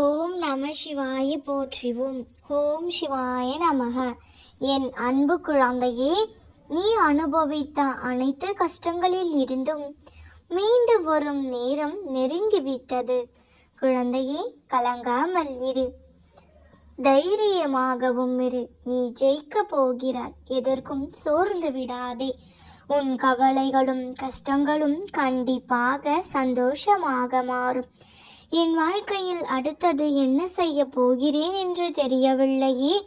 ஓம் நம சிவாய போற்றிவோம். ஓம் சிவாய நமக. என் அன்பு குழந்தையே நீ அனுபவித்த அனைத்து கஷ்டங்களில் இருந்தும் மீண்டு வரும் நேரம் நெருங்கிவிட்டது. குழந்தையே கலங்காமல் இரு. தைரியமாகவும் இரு. நீ ஜெயிக்க போகிறாய். எதற்கும் சோர்ந்து விடாதே. உன் கவலைகளும் கஷ்டங்களும் கண்டிப்பாக சந்தோஷமாக மாறும். என் வாழ்க்கையில் அடுத்தது என்ன செய்ய போகிறேன் என்று தெரியவில்லையே.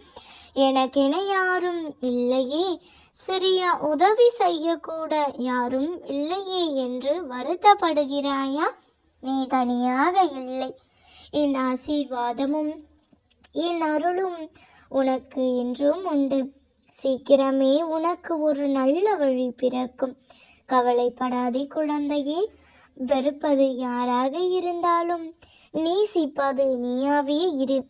எனக்கென யாரும் இல்லையே. சரியா உதவி செய்யக்கூட யாரும் இல்லையே என்று வருத்தப்படுகிறாயா? நீ தனியாக இல்லை. என் ஆசீர்வாதமும் என் அருளும் உனக்கு என்றும் உண்டு. சீக்கிரமே உனக்கு ஒரு நல்ல வழி பிறக்கும். கவலைப்படாதே குழந்தையே. வெறுப்பது யாராக இருந்தாலும் நேசிப்பது நீயாவே இரு.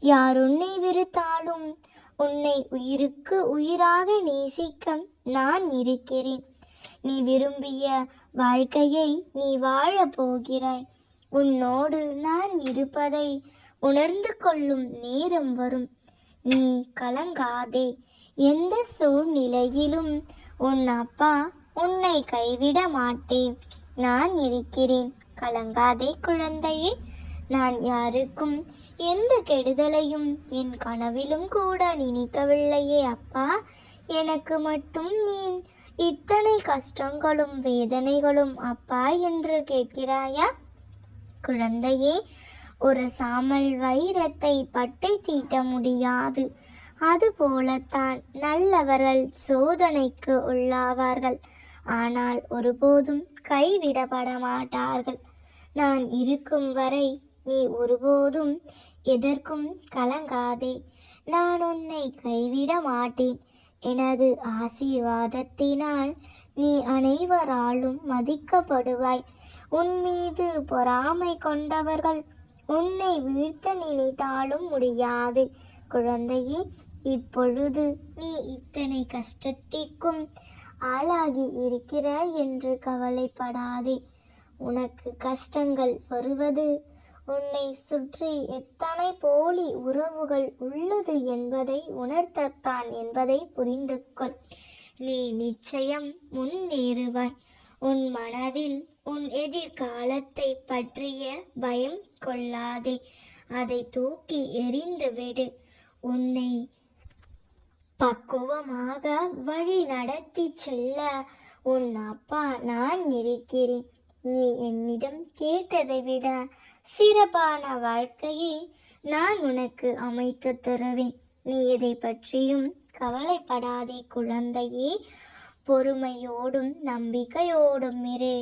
யார் உன்னை வெறுத்தாலும் உன்னை உயிருக்கு உயிராக நேசிக்க நான் இருக்கிறேன். நீ விரும்பிய வாழ்க்கையை நீ வாழப் போகிறாய். உன்னோடு நான் இருப்பதை உணர்ந்து கொள்ளும் நேரம் வரும். நீ கலங்காதே. எந்த சூழ்நிலையிலும் உன் அப்பா உன்னை கைவிட மாட்டேன். நான் இருக்கிறேன். கலங்காதே குழந்தையே நான் யாருக்கும் எந்த கெடுதலையும் என் கனவிலும் கூட நினைக்கவில்லையே அப்பா. எனக்கு மட்டும் நீ இத்தனை கஷ்டங்களும் வேதனைகளும் அப்பா என்று கேட்கிறாயா? குழந்தையே ஒரு சாமல் வைரத்தை பட்டை தீட்ட முடியாது. அதுபோலத்தான் நல்லவர்கள் சோதனைக்கு உள்ளாவார்கள். ஆனால் ஒருபோதும் கைவிடப்பட மாட்டார்கள் நான் இருக்கும் வரை நீ ஒருபோதும் எதற்கும் கலங்காதே. நான் உன்னை கைவிட மாட்டேன். எனது ஆசீர்வாதத்தினால் நீ அனைவராலும் மதிக்கப்படுவாய். உன் மீது பொறாமை கொண்டவர்கள் உன்னை வீழ்த்த நினைத்தாலும் முடியாது. குழந்தையே இப்பொழுது நீ இத்தனை கஷ்டத்திற்கும் ஆளாகி இருக்கிறாய் என்று கவலைப்படாதே. உனக்கு கஷ்டங்கள் வருவது உன்னை சுற்றி எத்தனை போலி உறவுகள் உள்ளது என்பதை உணர்த்தத்தான் என்பதை புரிந்து கொள் நீ நிச்சயம் முன்னேறுவாய். உன் மனதில் உன் எதிர்காலத்தை பற்றிய பயம் கொள்ளாதே. அதை தூக்கி எறிந்துவிடு. உன்னை பக்குவமாக வழி நடத்தி செல்ல உன் அப்பா நான் இருக்கிறேன். நீ என்னிடம் கேட்டதை விட சிறப்பான வாழ்க்கையை நான் உனக்கு அமைத்து தருவேன். நீ எதை பற்றியும் கவலைப்படாதே குழந்தையே. பொறுமையோடும் நம்பிக்கையோடும் இரு.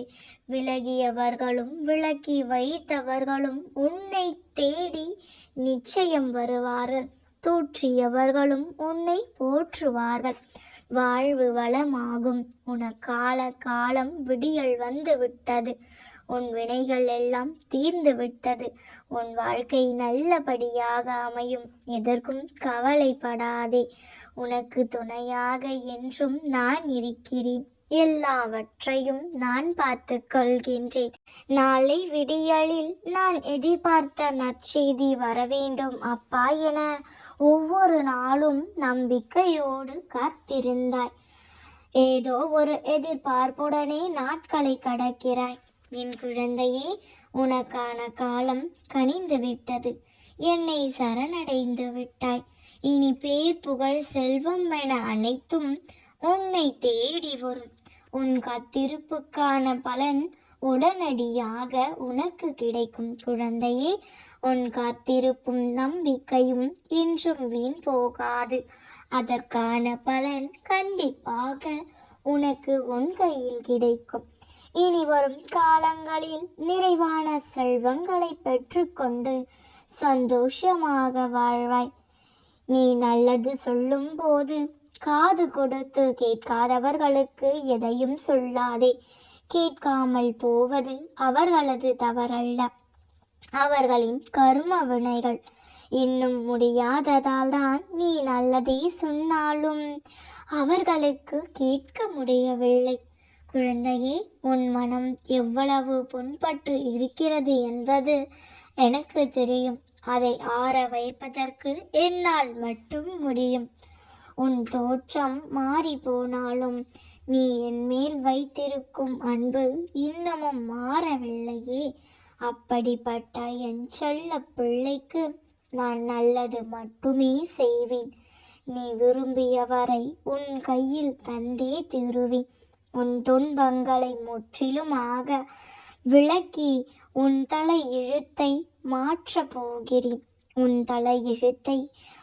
விலகியவர்களும் விலக்கி வைத்தவர்களும் உன்னை தேடி நிச்சயம் வருவார்கள். தூற்றியவர்களும் உன்னை போற்றுவார்கள். வாழ்வு வளமாகும். உனக்கால காலம் விடியல் வந்து விட்டது. உன் வினைகள் எல்லாம் தீர்ந்து விட்டது. உன் வாழ்க்கை நல்லபடியாக அமையும். எதற்கும் கவலைப்படாதே. உனக்கு துணையாக என்றும் நான் இருக்கிறேன். எல்லாவற்றையும் நான் பார்த்து கொள்கின்றேன். நாளை விடியலில் நான் எதிர்பார்த்த நற்செய்தி வரவேண்டும். அப்பா என ஒவ்வொரு நாளும் நம்பிக்கையோடு காத்திருந்தாய். ஏதோ ஒரு எதிர்பார்ப்புடனே நாட்களை கடக்கிறாய். என் குழந்தையே உனக்கான காலம் கனிந்து விட்டது. என்னை சரணடைந்து விட்டாய். இனி பேர் புகழ் செல்வம் என அனைத்தும் உன்னை தேடி வரும். உன் கத்திருப்புக்கான பலன் உடனடியாக உனக்கு கிடைக்கும் குழந்தையே. உன் காத்திருப்பும் நம்பிக்கையும் என்றும் வீண் போகாது. அதற்கான பலன் கண்டிப்பாக உனக்கு உன் கையில் கிடைக்கும். இனி வரும் காலங்களில் நிறைவான செல்வங்களை பெற்றுக்கொண்டு சந்தோஷமாக வாழ்வாய். நீ நல்லது சொல்லும்போது காது கொடுத்து கேட்காதவர்களுக்கு எதையும் சொல்லாதே. கேட்காமல் போவது அவர்களது தவறல்ல. அவர்களின் கரும வினைகள் இன்னும் முடியாததால் தான் நீ நல்லதே சொன்னாலும் அவர்களுக்கு கேட்க முடியவில்லை. குழந்தையே உன் மனம் எவ்வளவு புண்பட்டு இருக்கிறது என்பது எனக்கு தெரியும். அதை ஆற வைப்பதற்கு என்னால் மட்டும் முடியும். உன் தோற்றம் மாறி போனாலும் நீ என் மேல் வைத்திருக்கும் அன்பு இன்னமும் மாறவில்லையே. அப்படிப்பட்ட என் செல்ல பிள்ளைக்கு நான் நல்லது மட்டுமே செய்வேன். நீ விரும்பியவரை உன் கையில் தந்தே தீருவேன். உன் துன்பங்களை முற்றிலுமாக விளக்கி உன் தலை இழுத்தை மாற்றப் போகிறேன். உன் தலை இழுத்தை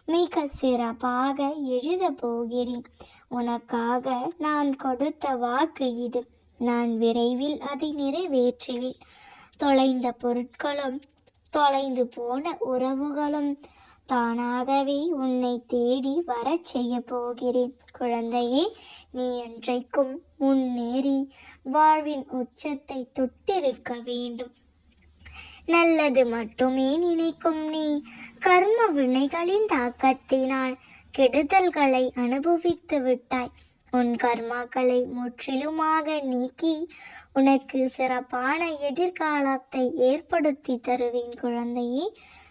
மிக சிறப்பாக எழுதப் போகிறேன். உனக்காக நான் கொடுத்த வாக்கு இது. நான் விரைவில் அதை நிறைவேற்றுவேன். தொலைந்த பொருட்களும் தொலைந்து போன உறவுகளும் தானாகவே உன்னை தேடி வரச் செய்ய போகிறேன். குழந்தையே நீ என்றைக்கும் முன்னேறி வாழ்வின் உச்சத்தை தொட்டிருக்க வேண்டும். நல்லது மட்டுமே நினைக்கும் நீ கர்ம வினைகளின் தாக்கத்தினால் கெடுதல்களை அனுபவித்து விட்டாய். உன் கர்மாக்களை முற்றிலுமாக நீக்கி உனக்கு சிறப்பான எதிர்காலத்தை ஏற்படுத்தி தருவேன் குழந்தையே.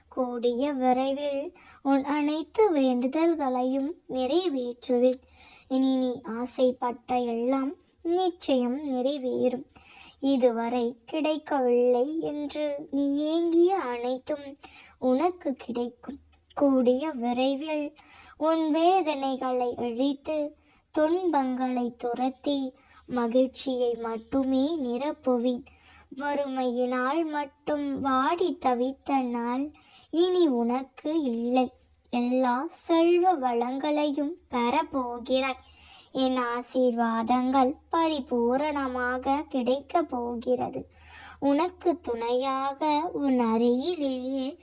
கூடிய விரைவில் உன் அனைத்து வேண்டுதல்களையும் நிறைவேற்றுவேன். இனி நீ ஆசைப்பட்ட எல்லாம் நிச்சயம் நிறைவேறும். இதுவரை கிடைக்கவில்லை என்று நீ ஏங்கிய அனைத்தும் உனக்கு கிடைக்கும். கூடிய விரைவில் உன் வேதனைகளை அழித்து துன்பங்களை துரத்தி மகிழ்ச்சியை மட்டுமே நிரப்புவேன். வறுமையினால் மட்டும் வாடி தவித்த நாள் இனி உனக்கு இல்லை. எல்லா செல்வ வளங்களையும் பெறப்போகிறாய் என் ஆசீர்வாதங்கள் பரிபூரணமாக கிடைக்கப் போகிறது. உனக்கு துணையாக உன் அருகிலேயே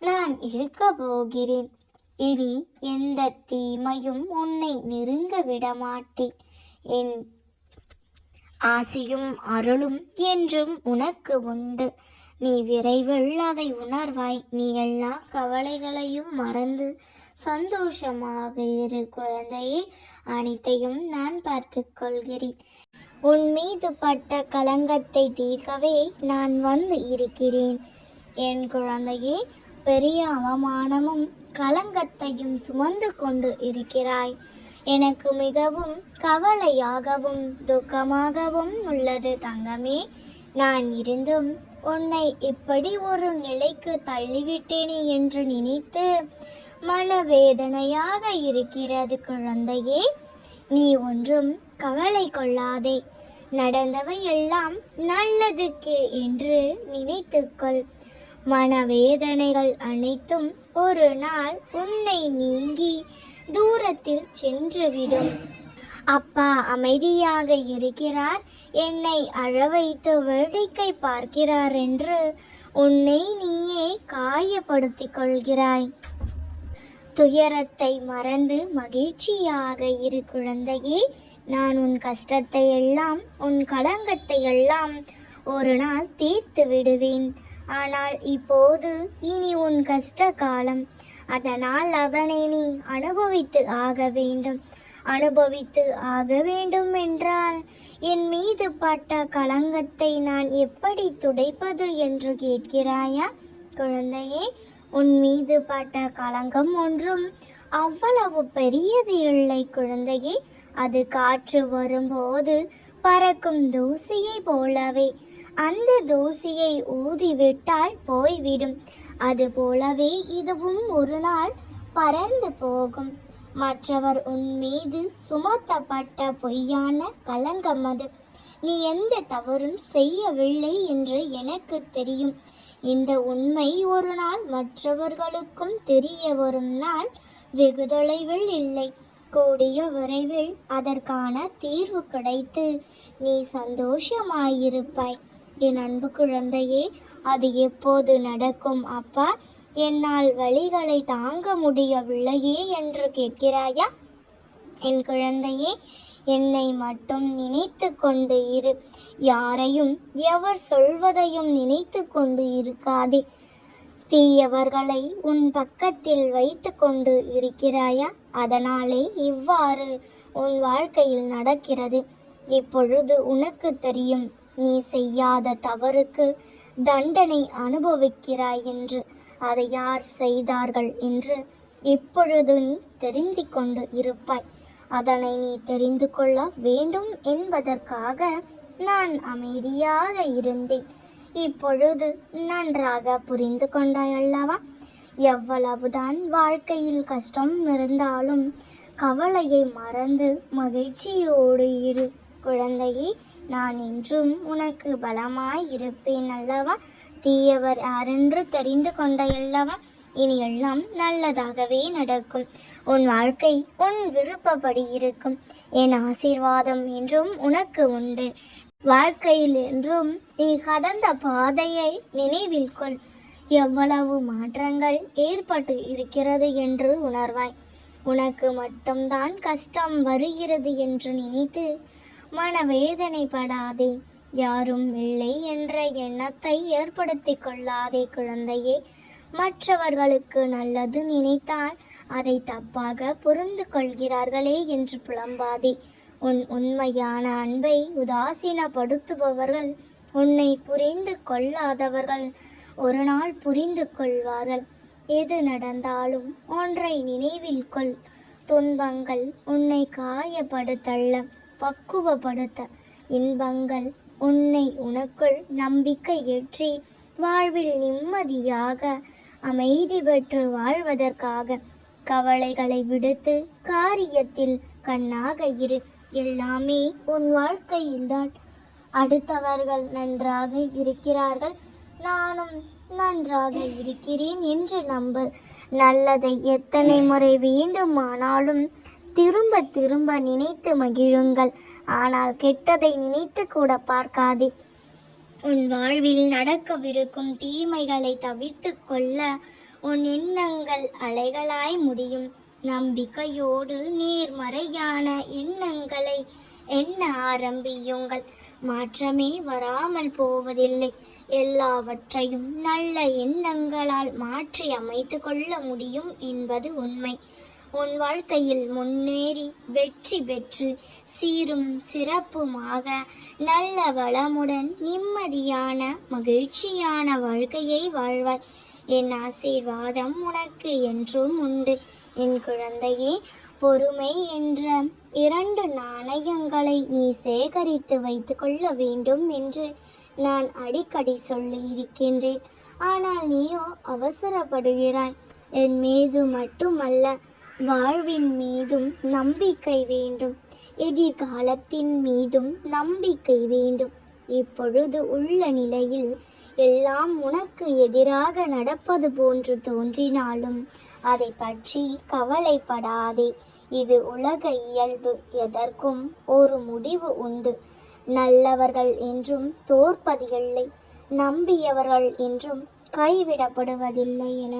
நான் இருக்க போகிறேன். இனி எந்த தீமையும் உன்னை நெருங்க விடமாட்டேன். என் ஆசியும் அருளும் என்றும் உனக்கு உண்டு. நீ விரைவில் அதை உணர்வாய். நீ எல்லா கவலைகளையும் மறந்து சந்தோஷமாக இரு குழந்தையே. அனைத்தையும் நான் பார்த்துக்கொள்கிறேன் உன் மீது பட்ட களங்கத்தை தீர்க்கவே நான் வந்து இருக்கிறேன். என் குழந்தையே பெரிய அவமானமும் களங்கத்தையும் சுமந்து கொண்டு இருக்கிறாய். எனக்கு மிகவும் கவலையாகவும் துக்கமாகவும் உள்ளது தங்கமே. நான் இருந்தும் உன்னை இப்படி ஒரு நிலைக்கு தள்ளிவிட்டேனே என்று நினைத்து மனவேதனையாக இருக்கிறது குழந்தையே. நீ ஒன்றும் கவலை கொள்ளாதே. நடந்தவை எல்லாம் நல்லதுக்கு என்று நினைத்துக்கொள். மனவேதனைகள் அனைத்தும் ஒரு நாள் உன்னை நீங்கி தூரத்தில் சென்றுவிடும். அப்பா அமைதியாக இருக்கிறார். என்னை அழ வைத்து வேடிக்கை பார்க்கிறார் என்று உன்னை நீயே காயப்படுத்திக் கொள்கிறாய். துயரத்தை மறந்து மகிழ்ச்சியாக இரு குழந்தையே நான் உன் கஷ்டத்தை எல்லாம் உன் களங்கத்தை எல்லாம் ஒரு நாள் தீர்த்து விடுவேன். ஆனால் இப்போது இனி உன் கஷ்ட காலம் அதனால் அதனை நீ அனுபவித்து ஆக வேண்டும். அனுபவித்து ஆக வேண்டும் என்றால் என் மீது பட்ட களங்கத்தை நான் எப்படி துடைப்பது என்று கேட்கிறாயா? குழந்தையே உன் மீது பட்ட களங்கம் ஒன்றும் அவ்வளவு பெரியது இல்லை குழந்தையே. அது காற்று வரும்போது பறக்கும் தூசியை போலவே. அந்த தூசியை ஊதிவிட்டால் போய்விடும். அதுபோலவே இதுவும் ஒரு நாள் பறந்து போகும். மற்றவர் உன் மீது சுமத்தப்பட்ட பொய்யான கலங்கம் அது. நீ எந்த தவறும் செய்யவில்லை என்று எனக்கு தெரியும். இந்த உண்மை ஒரு நாள் மற்றவர்களுக்கும் தெரிய வரும் நாள் வெகு தொலைவில் இல்லை. கூடிய விரைவில் அதற்கான தீர்வு கிடைத்து நீ சந்தோஷமாயிருப்பாய். என் அன்பு குழந்தையே அது எப்போது நடக்கும் அப்பா? என்னால் வழிகளை தாங்க முடியவில்லையே என்று கேட்கிறாயா? என் குழந்தையே என்னை மட்டும் நினைத்து கொண்டு இரு. யாரையும் எவர் சொல்வதையும் நினைத்து கொண்டு இருக்காதே. தீயவர்களை உன் பக்கத்தில் வைத்து கொண்டு இருக்கிறாயா? அதனாலே இவ்வாறு உன் வாழ்க்கையில் நடக்கிறது. இப்பொழுது உனக்கு தெரியும் நீ செய்யாத தவறுக்கு தண்டனை அனுபவிக்கிறாய் என்று. அதை யார் செய்தார்கள் என்று இப்பொழுது நீ தெரிந்து கொண்டு இருப்பாய். அதனை நீ தெரிந்து கொள்ள வேண்டும் என்பதற்காக நான் அமைதியாக இருந்தேன். இப்பொழுது நன்றாக புரிந்து கொண்டாய் அல்லவா? எவ்வளவுதான் வாழ்க்கையில் கஷ்டம் இருந்தாலும் கவலையை மறந்து மகிழ்ச்சியோடு இரு. குழந்தையை நான் என்றும் உனக்கு பலமாய் இருப்பேன் அல்லவா? தீயவர் யாரென்று தெரிந்து கொண்டாயல்லவா இனி எல்லாம் நல்லதாகவே நடக்கும். உன் வாழ்க்கை உன் விருப்பப்படி இருக்கும். என் ஆசீர்வாதம் என்றும் உனக்கு உண்டு. வாழ்க்கையில் என்றும் நீ கடந்த பாதையை நினைவில் கொள். எவ்வளவு மாற்றங்கள் ஏற்பட்டு இருக்கிறது என்று உணர்வாய். உனக்கு மட்டும்தான் கஷ்டம் வருகிறது என்று நினைத்து மனவேதனைப்படாதே. யாரும் இல்லை என்ற எண்ணத்தை ஏற்படுத்தி கொள்ளாதே குழந்தையே. மற்றவர்களுக்கு நல்லது நினைத்தால் அதை தப்பாக புரிந்து கொள்கிறார்களே என்று புலம்பாதே. உன் உண்மையான அன்பை உதாசீனப்படுத்துபவர்கள் உன்னை புரிந்து கொள்ளாதவர்கள் ஒரு நாள் புரிந்து கொள்வார்கள். எது நடந்தாலும் ஒன்றை நினைவில் கொள். துன்பங்கள் உன்னை காயப்படுத்தல்ல. பக்குவப்படுத்த. இன்பங்கள் உன்னை உனக்குள் நம்பிக்கை ஏற்றி வாழ்வில் நிம்மதியாக அமைதி பெற்று வாழ்வதற்காக கவலைகளை விடுத்து காரியத்தில் கண்ணாக இரு. எல்லாமே உன் வாழ்க்கையில்தான். அடுத்தவர்கள் நன்றாக இருக்கிறார்கள். நானும் நன்றாக இருக்கிறேன் என்று நம்பு. நல்லதை எத்தனை முறை வேண்டுமானாலும் திரும்ப திரும்ப நினைத்து மகிழுங்கள். ஆனால் கெட்டதை நினைத்து கூட பார்க்காதே. உன் வாழ்வில் நடக்கவிருக்கும் தீமைகளை தவிர்த்து கொள்ள உன் எண்ணங்கள் அலைகளாய் முடியும். நம்பிக்கையோடு நேர்மறையான எண்ணங்களை எண்ண ஆரம்பியுங்கள். மாற்றமே வராமல் போவதில்லை. எல்லாவற்றையும் நல்ல எண்ணங்களால் மாற்றி அமைத்து கொள்ள முடியும் என்பது உண்மை. உன் வாழ்க்கையில் முன்னேறி வெற்றி பெற்று சீரும் சிறப்புமாக நல்ல வளமுடன் நிம்மதியான மகிழ்ச்சியான வாழ்க்கையை வாழ்வாய். என் ஆசீர்வாதம் உனக்கு என்றும் உண்டு. என் குழந்தையே பொறுமை என்ற இரண்டு நாணயங்களை நீ சேகரித்து வைத்து கொள்ள வேண்டும் என்று நான் அடிக்கடி சொல்லி இருக்கின்றேன். ஆனால் நீயோ அவசரப்படுகிறாய். என் மீது மட்டுமல்ல வாழ்வின் மீதும் நம்பிக்கை வேண்டும். எதிர்காலத்தின் மீதும் நம்பிக்கை வேண்டும். இப்பொழுது உள்ள நிலையில் எல்லாம் உனக்கு எதிராக நடப்பது போன்று தோன்றினாலும் அதை பற்றி கவலைப்படாதே. இது உலக இயல்பு. எதற்கும் ஒரு முடிவு உண்டு. நல்லவர்கள் என்றும் தோற்பதில்லை நம்பியவர்கள் என்றும் கைவிடப்படுவதில்லை என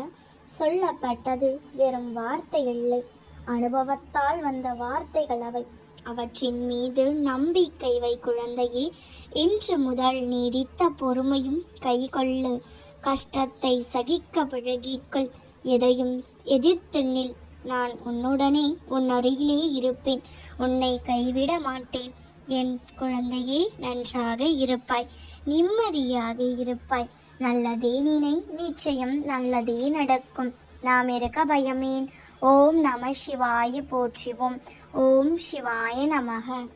சொல்லப்பட்டது வெறும் வார்த்தை இல்லை அனுபவத்தால் வந்த வார்த்தைகள் அவை. அவற்றின் மீது நம்பிக்கை வை குழந்தையே. இன்று முதல் நீடித்த பொறுமையும் கைகொள்ளு கஷ்டத்தை சகிக்க பழகிக்கொள். எதையும் எதிர்த்து நில். நான் உன்னுடனே உன் அருகிலே இருப்பேன். உன்னை கைவிட மாட்டேன். என் குழந்தையே நன்றாக இருப்பாய். நிம்மதியாக இருப்பாய். நல்லதே நினை நிச்சயம் நல்லதே நடக்கும். நாம் இருக்க பயமேன். ஓம் நம சிவாய போற்றிவோம். ஓம் சிவாய நமக.